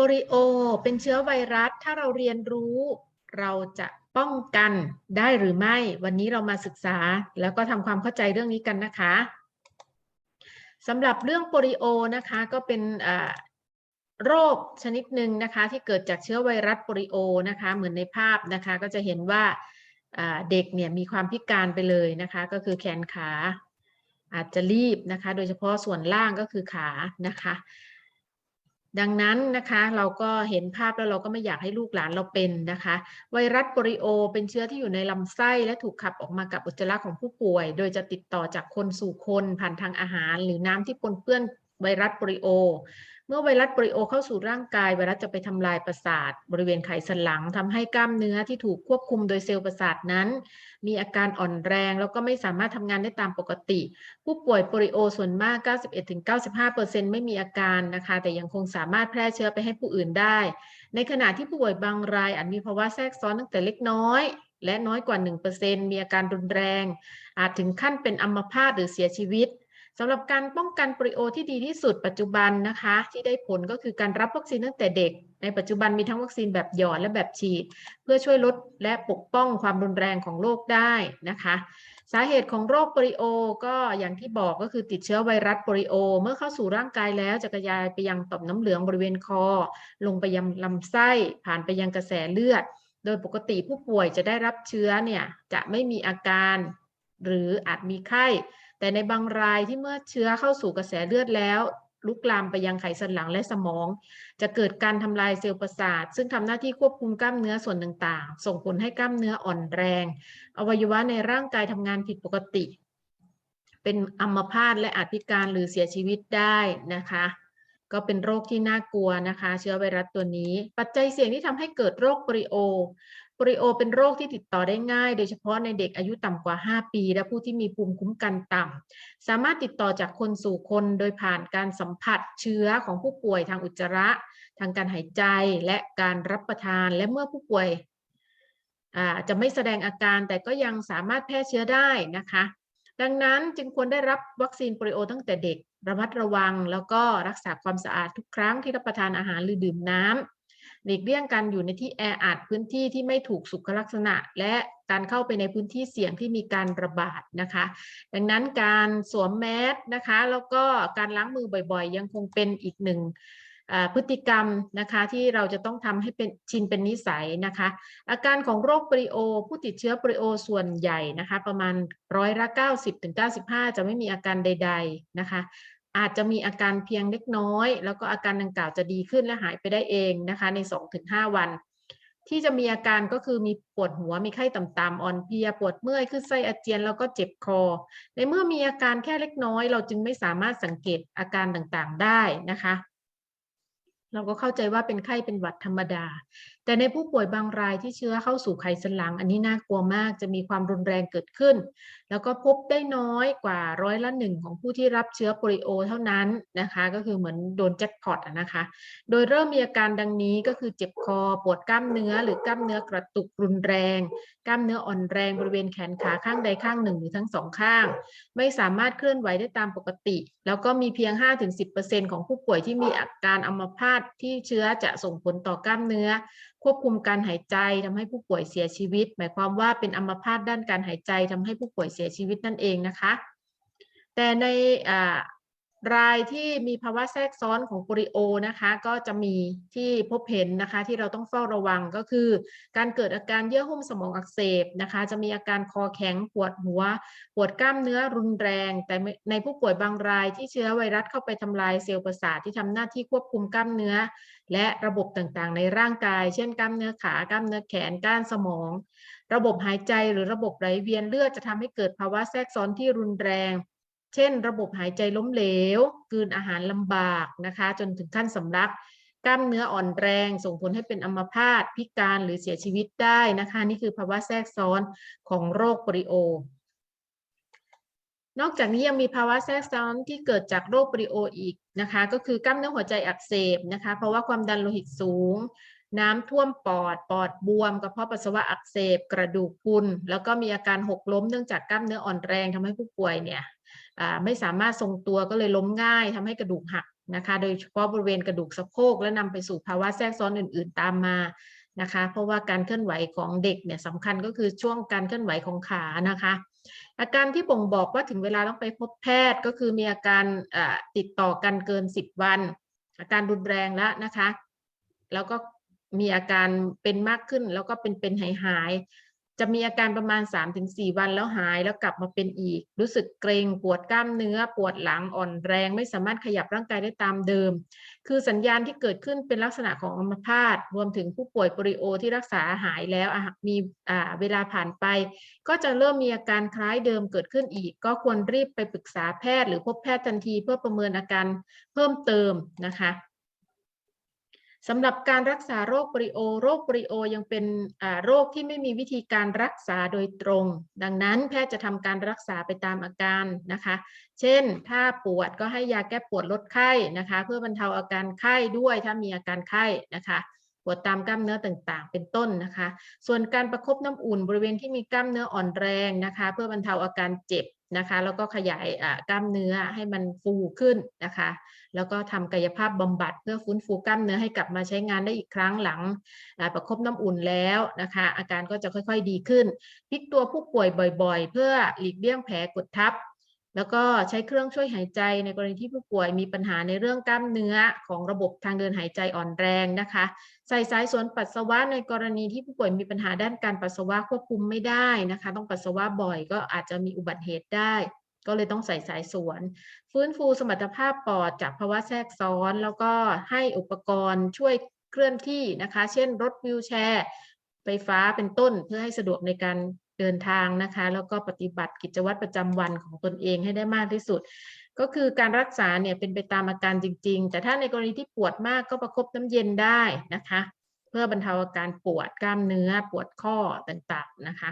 โปลิโอเป็นเชื้อไวรัส ถ้าเราเรียนรู้ เราจะป้องกันได้หรือไม่ วันนี้เรามาศึกษาแล้วก็ทำความเข้าใจเรื่องนี้กันนะคะสำหรับเรื่องโปลิโอนะคะก็เป็นโรคชนิดหนึ่งนะคะที่เกิดจากเชื้อไวรัสโปลิโอนะคะเหมือนในภาพนะคะก็จะเห็นว่าเด็กเนี่ยมีความพิการไปเลยนะคะก็คือแขนขาอาจจะรีบนะคะ โดยเฉพาะส่วนล่างก็คือขานะคะ ดังนั้นนะคะเราก็เห็นภาพแล้วเราก็ไม่อยากให้ลูกหลานเราเป็นนะคะ ไวรัสโปลิโอ เป็นเชื้อที่อยู่ในลำไส้และถูกขับออกมากับอุจจาระของผู้ป่วย โดยจะติดต่อจากคนสู่คนผ่านทางอาหาร หรือน้ำที่ปนเปื้อนไวรัสโปลิโอ เมื่อไวรัสโปลิโอเข้าสู่ร่างกาย ไวรัสจะไปทำลายประสาท บริเวณไขสันหลังทำให้กล้ามเนื้อที่ถูกควบคุมโดยเซลล์ประสาทนั้น มีอาการอ่อนแรง แล้วก็ไม่สามารถทำงานได้ตามปกติ ผู้ป่วยโปลิโอส่วนมาก 91-95%ไม่มีอาการนะคะ แต่ยังคงสามารถแพร่เชื้อไปให้ผู้อื่นได้ ในขณะที่ผู้ป่วยบางรายอาจมีภาวะแทรกซ้อนตั้งแต่เล็กน้อยและน้อยกว่า 1%มีอาการรุนแรง อาจถึงขั้นเป็นอัมพาตหรือเสียชีวิต สำหรับการป้องกันโปลิโอที่ดีที่สุดปัจจุบันนะคะ ที่ได้ผลก็คือการรับวัคซีนตั้งแต่เด็ก ในปัจจุบันมีทั้งวัคซีนแบบหยอดและแบบฉีด เพื่อช่วยลดและปกป้องความรุนแรงของโรคได้นะคะ สาเหตุของโรคโปลิโอ ก็อย่างที่บอกก็คือติดเชื้อไวรัสโปลิโอ เมื่อเข้าสู่ร่างกายแล้วจะกระจายไปยังต่อมน้ำเหลืองบริเวณคอ ลงไปยังลำไส้ผ่านไปยังกระแสเลือด โดยปกติผู้ป่วยจะได้รับเชื้อเนี่ยจะไม่มีอาการ หรืออาจมีไข้ แต่ในบางรายที่เมื่อเชื้อเข้าสู่กระแสเลือดแล้ว ลุกลามไปยังไขสันหลังและสมอง จะเกิดการทำลายเซลล์ประสาท ซึ่งทำหน้าที่ควบคุมกล้ามเนื้อส่วนต่างๆ ส่งผลให้กล้ามเนื้ออ่อนแรง อวัยวะในร่างกายทำงานผิดปกติ เป็นอัมพาตและอาจพิการหรือเสียชีวิตได้นะคะก็เป็นโรคที่น่ากลัวนะคะ เชื้อไวรัสตัวนี้ ปัจจัยเสี่ยงที่ทำให้เกิดโรคโปลิโอ โปลิโอเป็นโรคที่ติดต่อได้ง่าย โดยเฉพาะในเด็กอายุต่ำกว่า 5 ปี และผู้ที่มีภูมิคุ้มกันต่ำ สามารถติดต่อจากคนสู่คนโดยผ่านการสัมผัสเชื้อของผู้ป่วยทางอุจจาระ ทางการหายใจและการรับประทานและเมื่อผู้ป่วยจะไม่แสดงอาการแต่ก็ยังสามารถแพร่เชื้อได้นะคะ ดังนั้นจึงควรได้รับวัคซีนโปลิโอตั้งแต่เด็กระมัดระวัง แล้วก็รักษาความสะอาดทุกครั้งที่รับประทานอาหารหรือดื่มน้ำ หลีกเลี่ยงการอยู่ในที่แออัดพื้นที่ที่ไม่ถูกสุขลักษณะ และการเข้าไปในพื้นที่เสี่ยงที่มีการระบาดนะคะ ดังนั้นการสวมแมสนะคะ แล้วก็การล้างมือบ่อยๆ ยังคงเป็นอีกหนึ่งพฤติกรรมนะคะที่เราจะต้องทำให้เป็นชินเป็นนิสัยนะคะ อาการของโรคปริโอ ผู้ติดเชื้อปริโอส่วนใหญ่นะคะ ประมาณร้อยละ90-95 จะไม่มีอาการใด ๆนะคะ อาจจะมีอาการเพียงเล็กน้อย แล้วก็อาการดังกล่าวจะดีขึ้นและหายไปได้เองนะคะใน 2-5 วัน ที่จะมีอาการก็คือมีปวดหัวมีไข้ต่ำๆอ่อนเพลียปวดเมื่อยขึ้นไส้อาเจียนแล้วก็เจ็บคอ ในเมื่อมีอาการแค่เล็กน้อย เราจึงไม่สามารถสังเกตอาการต่างๆได้นะคะ เราก็เข้าใจว่าเป็นไข้เป็นหวัดธรรมดา แต่ในผู้ป่วยบางรายที่เชื้อเข้าสู่ไขสันหลัง อันนี้น่ากลัวมากจะมีความรุนแรงเกิดขึ้น แล้วก็พบได้น้อยกว่าร้อยละหนึ่งของผู้ที่รับเชื้อโปลิโอเท่านั้นนะคะ ก็คือเหมือนโดนแจ็คพอตนะคะ โดยเริ่มมีอาการดังนี้ก็คือเจ็บคอปวดกล้ามเนื้อ หรือกล้ามเนื้อกระตุกรุนแรง กล้ามเนื้ออ่อนแรงบริเวณแขนขาข้างใดข้างหนึ่งหรือทั้งสองข้าง ไม่สามารถเคลื่อนไหวได้ตามปกติ แล้วก็มีเพียง 5-10%ของผู้ป่วยที่มีอาการอัมพาตที่เชื้อจะส่งผลต่อกล้ามเนื้อควบคุมการหายใจทำให้ผู้ป่วยเสียชีวิต หมายความว่าเป็นอัมพาตด้านการหายใจทำให้ผู้ป่วยเสียชีวิตนั่นเองนะคะ แต่ใน รายที่มีภาวะแทรกซ้อนของโปลิโอนะคะ ก็จะมีที่พบเห็นนะคะ ที่เราต้องเฝ้าระวังก็คือ การเกิดอาการเยื่อหุ้มสมองอักเสบนะคะ จะมีอาการคอแข็งปวดหัว ปวดกล้ามเนื้อรุนแรง แต่ในผู้ป่วยบางรายที่เชื้อไวรัสเข้าไปทำลายเซลล์ประสาทที่ทำหน้าที่ควบคุมกล้ามเนื้อ และระบบต่างๆ ในร่างกาย เช่นกล้ามเนื้อขากล้ามเนื้อแขนก้านสมอง ระบบหายใจหรือระบบไหลเวียนเลือดจะทำให้เกิดภาวะแทรกซ้อนที่รุนแรง เช่น ระบบหายใจล้มเหลวกืนอาหารลำบากนะคะ จนถึงขั้นสำลักกล้ามเนื้ออ่อนแรง ส่งผลให้เป็นอัมพาตพิการหรือเสียชีวิตได้นะคะ นี่คือภาวะแทรกซ้อนของโรคโปลิโอนอกจากนี้ยังมีภาวะแทรกซ้อนที่เกิดจากโรคปลิโออีกนะคะ ก็คือกล้ามเนื้อหัวใจอักเสบนะคะ เพราะว่าความดันโลหิตสูง น้ำท่วมปอด ปอดบวมกระเพาะปัสสาวะอักเสบ กระดูกพุนแล้วก็มีอาการหกล้มเนื่องจากกล้ามเนื้ออ่อนแรงทำให้ผู้ป่วยเนี่ยไม่สามารถทรงตัวก็เลยล้มง่ายทำให้กระดูกหักนะคะ โดยเฉพาะบริเวณกระดูกสะโพกและนำไปสู่ภาวะแทรกซ้อนอื่น ๆ ตามมานะคะ เพราะว่าการเคลื่อนไหวของเด็กเนี่ยสำคัญก็คือช่วงการเคลื่อนไหวของขานะคะ อาการที่บ่งบอกว่าถึงเวลาต้องไปพบแพทย์ก็คือมีอาการติดต่อกันเกิน 10 วัน อาการรุนแรงแล้วนะคะ แล้วก็ มีอาการเป็นมากขึ้นแล้วก็เป็นเป็นหายหายจะมีอาการประมาณ 3-4 วันแล้วหายแล้วกลับมาเป็นอีก รู้สึกเกรงปวดกล้ามเนื้อ ปวดหลังอ่อนแรง ไม่สามารถขยับร่างกายได้ตามเดิม คือสัญญาณที่เกิดขึ้นเป็นลักษณะของอัมพาตรวมถึงผู้ป่วยโปลิโอที่รักษาหายแล้วมีเวลาผ่านไป ก็จะเริ่มมีอาการคล้ายเดิมเกิดขึ้นอีก ก็ควรรีบไปปรึกษาแพทย์ หรือพบแพทย์ทันทีเพื่อประเมินอาการเพิ่มเติมนะคะ สำหรับการรักษาโรคปริโอ โรคปริโอยังเป็นโรคที่ไม่มีวิธีการรักษาโดยตรง ดังนั้นแพทย์จะทำการรักษาไปตามอาการนะคะ เช่น ถ้าปวดก็ให้ยาแก้ปวดลดไข้นะคะ เพื่อบรรเทาอาการไข้ด้วยถ้ามีอาการไข้นะคะ ปวดตามกล้ามเนื้อต่างๆ เป็นต้นนะคะ ส่วนการประคบน้ำอุ่นบริเวณที่มีกล้ามเนื้ออ่อนแรงนะคะ เพื่อบรรเทาอาการเจ็บนะคะ แล้วก็ขยายกล้ามเนื้อให้มันฟูขึ้นนะคะ แล้วก็ทำกายภาพบำบัดเพื่อฟื้นฟูกล้ามเนื้อให้กลับมาใช้งานได้อีกครั้งหลังประคบน้ำอุ่นแล้วนะคะ อาการก็จะค่อยๆดีขึ้นพลิกตัวผู้ป่วยบ่อย ๆ เพื่อหลีกเลี่ยงแผลกดทับ แล้วก็ใช้เครื่องช่วยหายใจในกรณีที่ผู้ป่วยมีปัญหาในเรื่องกล้ามเนื้อของระบบทางเดินหายใจอ่อนแรงนะคะ ใส่สายสวนปัสสาวะในกรณีที่ผู้ป่วยมีปัญหาด้านการปัสสาวะควบคุมไม่ได้นะคะ ต้องปัสสาวะบ่อยก็อาจจะมีอุบัติเหตุได้ ก็เลยต้องใส่สายสวน ฟื้นฟูสมรรถภาพปอดจากภาวะแทรกซ้อน แล้วก็ให้อุปกรณ์ช่วยเคลื่อนที่นะคะ เช่นรถวิวแชร์ ไฟฟ้าเป็นต้นเพื่อให้สะดวกในการ เดินทางนะคะ แล้วก็ปฏิบัติกิจวัตรประจำวันของตนเองให้ได้มากที่สุด ก็คือการรักษาเนี่ยเป็นไปตามอาการจริง ๆ แต่ถ้าในกรณีที่ปวดมากก็ประคบน้ำเย็นได้นะคะ เพื่อบรรเทาอาการปวดกล้ามเนื้อปวดข้อต่างๆนะคะ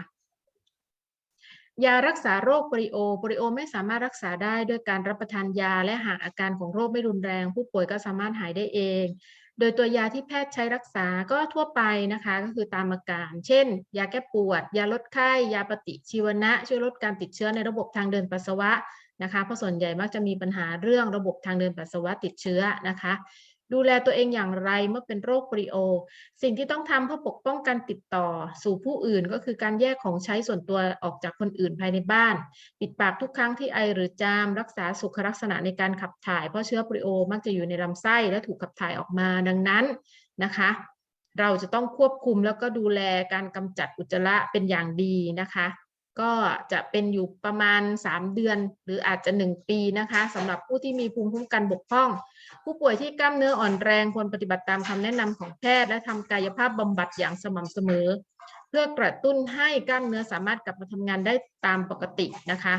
ยารักษาโรคโปลิโอโปลิโอไม่สามารถรักษาได้ด้วยการรับประทานยาและหากอาการของโรคไม่รุนแรง ผู้ป่วยก็สามารถหายได้เอง โดยตัวยาที่แพทย์ใช้รักษาก็ทั่วไปนะคะ ก็คือตามอาการ เช่น ยาแก้ปวด ยาลดไข้ ยาปฏิชีวนะ ช่วยลดการติดเชื้อในระบบทางเดินปัสสาวะนะคะ เพราะส่วนใหญ่มักจะมีปัญหาเรื่องระบบทางเดินปัสสาวะติดเชื้อนะคะ ดูแลตัวเองอย่างไรเมื่อเป็นโรคปลิโอ สิ่งที่ต้องทำเพื่อปกป้องการติดต่อสู่ผู้อื่นก็คือการแยกของใช้ส่วนตัวออกจากคนอื่นภายในบ้าน ปิดปากทุกครั้งที่ไอหรือจาม รักษาสุขลักษณะในการขับถ่าย เพราะเชื้อปลิโอมักจะอยู่ในลำไส้และถูกขับถ่ายออกมาดังนั้นนะคะ เราจะต้องควบคุมแล้วก็ดูแลการกำจัดอุจจาระเป็นอย่างดีนะคะ ก็จะเป็นอยู่ประมาณ 3 เดือน หรืออาจจะ 1 ปีนะคะสำหรับผู้ที่มีภูมิคุ้มกันบกพร่อง ผู้ป่วยที่กล้ามเนื้ออ่อนแรงควรปฏิบัติตามคำแนะนำของแพทย์ และทำกายภาพบำบัดอย่างสม่ำเสมอ เพื่อกระตุ้นให้กล้ามเนื้อสามารถกลับมาทำงานได้ตามปกตินะคะ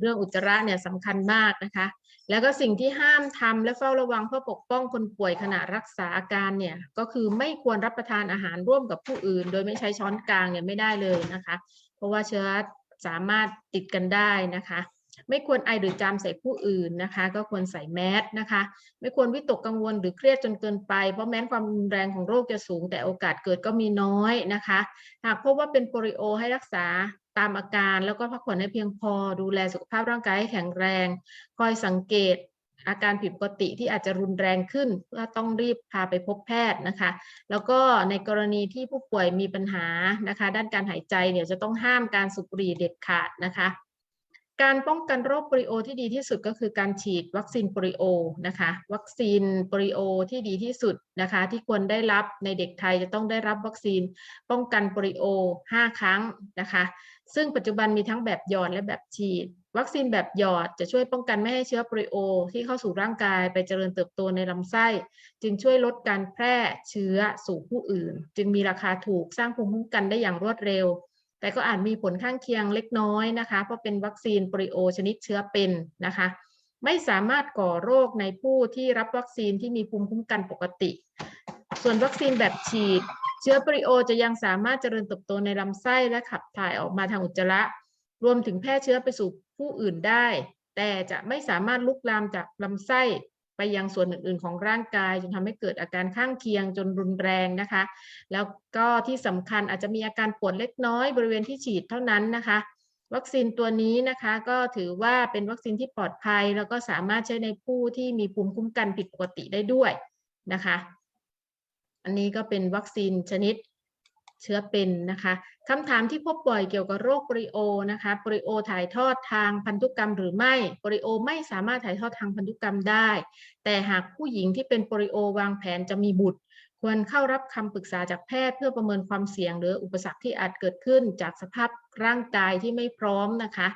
เรื่องอุจจาระเนี่ยสำคัญมากนะคะ แล้วก็สิ่งที่ห้ามทำและเฝ้าระวังเพื่อปกป้องคนป่วยขณะรักษาอาการเนี่ยก็คือไม่ควรรับประทานอาหารร่วมกับผู้อื่น โดยไม่ใช้ช้อนกลางเนี่ยไม่ได้เลยนะคะ เพราะว่าเชื้อสามารถติดกันได้นะคะ ไม่ควรไอหรือจามใส่ผู้อื่นนะคะ ก็ควรใส่แมสนะคะ ไม่ควรวิตกกังวลหรือเครียดจนเกินไป เพราะแม้ความรุนแรงของโรคจะสูงแต่โอกาสเกิดก็มีน้อยนะคะ หากพบว่าเป็นโปลิโอให้รักษา ตามอาการแล้วก็พักผ่อนให้เพียงพอ ดูแลสุขภาพร่างกายให้แข็งแรง คอยสังเกตอาการผิดปกติที่อาจจะรุนแรงขึ้นเพื่อต้องรีบพาไปพบแพทย์นะคะ แล้วก็ในกรณีที่ผู้ป่วยมีปัญหานะคะ ด้านการหายใจเนี่ยจะต้องห้ามการสูบบุหรี่เด็ดขาดนะคะ การป้องกันโรคโปลิโอที่ดีที่สุดก็คือการฉีดวัคซีนโปลิโอนะคะ วัคซีนโปลิโอที่ดีที่สุดนะคะ ที่ควรได้รับในเด็กไทยจะต้องได้รับวัคซีนป้องกันโปลิโอ 5 ครั้งนะคะ ซึ่งปัจจุบันมีทั้งแบบหยอดและแบบฉีด วัคซีนแบบหยอดจะช่วยป้องกันไม่ให้เชื้อโปลิโอ ที่เข้าสู่ร่างกายไปเจริญเติบโตในลำไส้ จึงช่วยลดการแพร่เชื้อสู่ผู้อื่น จึงมีราคาถูกสร้างภูมิคุ้มกันได้อย่างรวดเร็ว แต่ก็อาจมีผลข้างเคียงเล็กน้อยนะคะ เพราะเป็นวัคซีนโปลิโอชนิดเชื้อเป็นนะคะ ไม่สามารถก่อโรคในผู้ที่รับวัคซีนที่มีภูมิคุ้มกันปกติ ส่วนวัคซีนแบบฉีด เชื้อโปลิโอจะยังสามารถเจริญเติบโตในลำไส้และขับถ่ายออกมาทางอุจจาระ รวมถึงแพร่เชื้อไปสู่ผู้อื่นได้ แต่จะไม่สามารถลุกลามจากลำไส้ ไปยังส่วนอื่น ๆ ของร่างกาย จนทำให้เกิดอาการข้างเคียงจนรุนแรงนะคะ แล้วก็ที่สำคัญอาจจะมีอาการปวดเล็กน้อยบริเวณที่ฉีดเท่านั้นนะคะวัคซีนตัวนี้นะคะก็ถือว่าเป็นวัคซีนที่ปลอดภัย แล้วก็สามารถใช้ในผู้ที่มีภูมิคุ้มกันผิดปกติได้ด้วยนะคะ อันนี้ก็เป็นวัคซีนชนิด เชื้อเป็นนะคะคำถามที่พบบ่อยเกี่ยวกับโรคโปลิโอนะคะโปลิโอถ่ายทอดทางพันธุกรรมหรือไม่โปลิโอไม่สามารถถ่ายทอดทางพันธุกรรมได้ แต่หากผู้หญิงที่เป็นโปลิโอวางแผนจะมีบุตร ควรเข้ารับคำปรึกษาจากแพทย์เพื่อประเมินความเสี่ยง หรืออุปสรรคที่อาจเกิดขึ้นจากสภาพร่างกายที่ไม่พร้อมนะคะ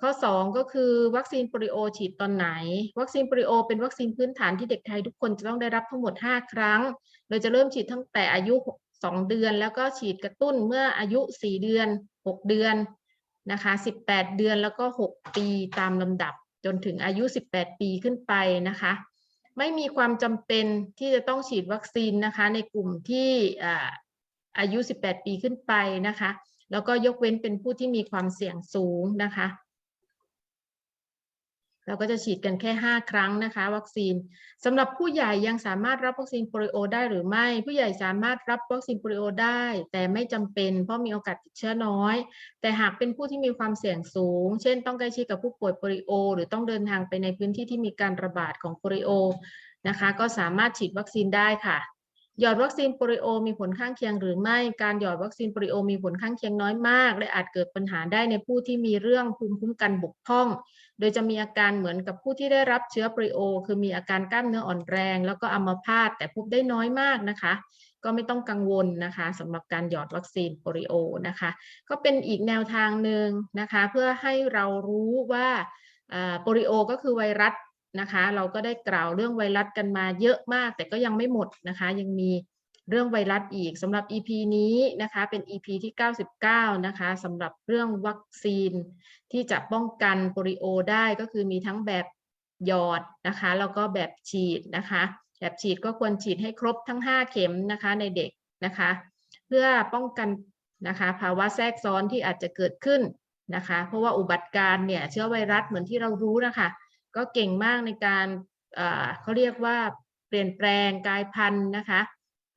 ข้อ 2 ก็คือวัคซีนโปลิโอฉีดตอนไหน วัคซีนโปลิโอเป็นวัคซีนพื้นฐานที่เด็กไทยทุกคนจะต้องได้รับทั้งหมด 5 ครั้ง โดยจะเริ่มฉีดตั้งแต่อายุ 2 เดือน แล้วก็ฉีดกระตุ้นเมื่ออายุ 4 เดือน 6 เดือนนะคะ18 เดือนแล้วก็ 6 ปีตามลำดับจนถึงอายุ 18 ปีขึ้นไปนะคะ ไม่มีความจำเป็นที่จะต้องฉีดวัคซีนนะคะในกลุ่มที่อายุ 18 ปีขึ้นไปนะคะ แล้วก็ยกเว้นเป็นผู้ที่มีความเสี่ยงสูงนะคะ เราก็จะฉีดกันแค่ 5 ครั้งนะคะ วัคซีนสำหรับผู้ใหญ่ยังสามารถรับวัคซีนโปลิโอได้หรือไม่ ผู้ใหญ่สามารถรับวัคซีนโปลิโอได้ แต่ไม่จำเป็นเพราะมีโอกาสติดเชื้อน้อย แต่หากเป็นผู้ที่มีความเสี่ยงสูง เช่น ต้องใกล้ชิดกับผู้ป่วยโปลิโอ หรือต้องเดินทางไปในพื้นที่ที่มีการระบาดของโปลิโอนะคะ ก็สามารถฉีดวัคซีนได้ค่ะ หยอดวัคซีนโปลิโอมีผลข้างเคียงหรือไม่ การหยอดวัคซีนโปลิโอมีผลข้างเคียงน้อยมาก และอาจเกิดปัญหาได้ในผู้ที่มีเรื่องภูมิคุ้มกันบกพร่อง โดยจะมีอาการเหมือนกับผู้ที่ได้รับเชื้อโปลิโอ คือมีอาการกล้ามเนื้ออ่อนแรง แล้วก็อัมพาตแต่พบได้น้อยมากนะคะ ก็ไม่ต้องกังวลนะคะสำหรับการหยอดวัคซีนโปลิโอนะคะ ก็เป็นอีกแนวทางหนึ่งนะคะ เพื่อให้เรารู้ว่าโปลิโอ ก็คือไวรัส นะคะ เราก็ได้กล่าวเรื่องไวรัสกันมาเยอะมาก แต่ก็ยังไม่หมดนะคะ ยังมีเรื่องไวรัสอีกสำหรับ EP นี้นะคะเป็น EP ที่ 99 นะคะสำหรับเรื่องวัคซีน ที่จะป้องกันโปลิโอได้ก็คือมีทั้งแบบหยอดนะคะแล้วก็แบบฉีดนะคะ แบบฉีดก็ควรฉีดให้ครบทั้ง 5 เข็มนะคะในเด็กนะคะ เพื่อป้องกันนะคะ ภาวะแทรกซ้อนที่อาจจะเกิดขึ้นนะคะ เพราะว่าอุบัติการเนี่ยเชื้อไวรัสเหมือนที่เรารู้นะคะ ก็เก่งมากในการเขาเรียกว่าเปลี่ยนแปลงกายพันธุ์นะคะ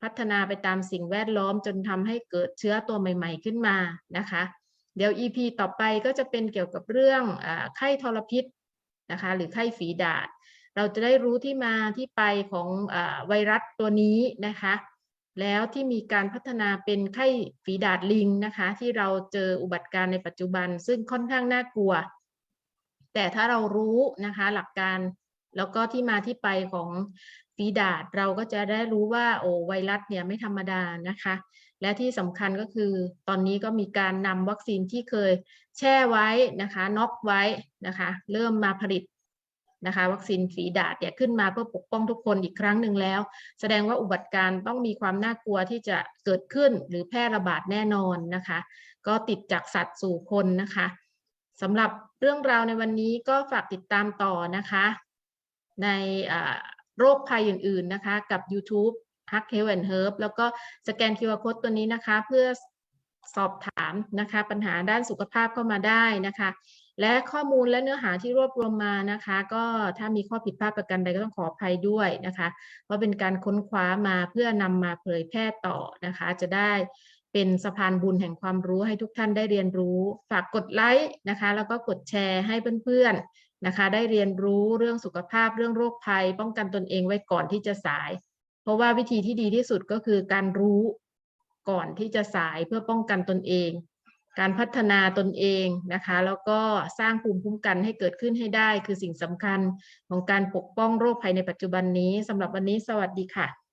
พัฒนาไปตามสิ่งแวดล้อมจนทำให้เกิดเชื้อตัวใหม่ ๆ ขึ้นมานะคะ เดี๋ยว EP ต่อไปก็จะเป็นเกี่ยวกับเรื่องอไข้ทรพิษนะคะ หรือไข้ฝีดาษ เราจะได้รู้ที่มาที่ไปของอไวรัสตัวนี้นะคะ แล้วที่มีการพัฒนาเป็นไข้ฝีดาดลิงนะคะ ที่เราเจออุบัติการณ์ในปัจจุบัน ซึ่งค่อนข้างน่ากลัว แต่ถ้าเรารู้นะคะหลักการแล้วก็ที่มาที่ไปของฝีดาดเราก็จะได้รู้ว่าโอ้ไวรัสเนี่ยไม่ธรรมดานะคะ และที่สำคัญก็คือตอนนี้ก็มีการนำวัคซีนที่เคยแช่ไว้นะคะน็อกไว้นะคะ เริ่มมาผลิตนะคะ วัคซีนฝีดาดเนี่ยขึ้นมาเพื่อปกป้องทุกคนอีกครั้งหนึ่งแล้ว แสดงว่าอุบัติการต้องมีความน่ากลัวที่จะเกิดขึ้นหรือแพร่ระบาดแน่นอนนะคะ ก็ติดจากสัตว์สู่คนนะคะ สำหรับเรื่องราวในวันนี้ก็ฝากติดตามต่อนะคะ ในโรคภัยอื่น ๆนะคะ กับ YouTube Hack Health and Herb แล้วก็สแกน QR Code ตัวนี้นะคะ เพื่อสอบถามนะคะ ปัญหาด้านสุขภาพเข้ามาได้นะคะ และข้อมูลและเนื้อหาที่รวบรวมมานะคะ ก็ถ้ามีข้อผิดพลาดประการใดก็ต้องขออภัยด้วยนะคะ เพราะเป็นการค้นคว้ามาเพื่อนำมาเผยแพร่ต่อนะคะ จะได้ เป็นสะพานบุญแห่งความรู้ให้ทุกท่านได้เรียนรู้ ฝากกดไลค์นะคะ แล้วก็กดแชร์ให้เพื่อนๆนะคะ ได้เรียนรู้เรื่องสุขภาพเรื่องโรคภัย ป้องกันตนเองไว้ก่อนที่จะสาย เพราะว่าวิธีที่ดีที่สุดก็คือการรู้ก่อนที่จะสายเพื่อป้องกันตนเอง การพัฒนาตนเองนะคะ แล้วก็สร้างภูมิคุ้มกันให้เกิดขึ้นให้ได้ คือสิ่งสำคัญของการปกป้องโรคภัยในปัจจุบันนี้สำหรับวันนี้สวัสดีค่ะ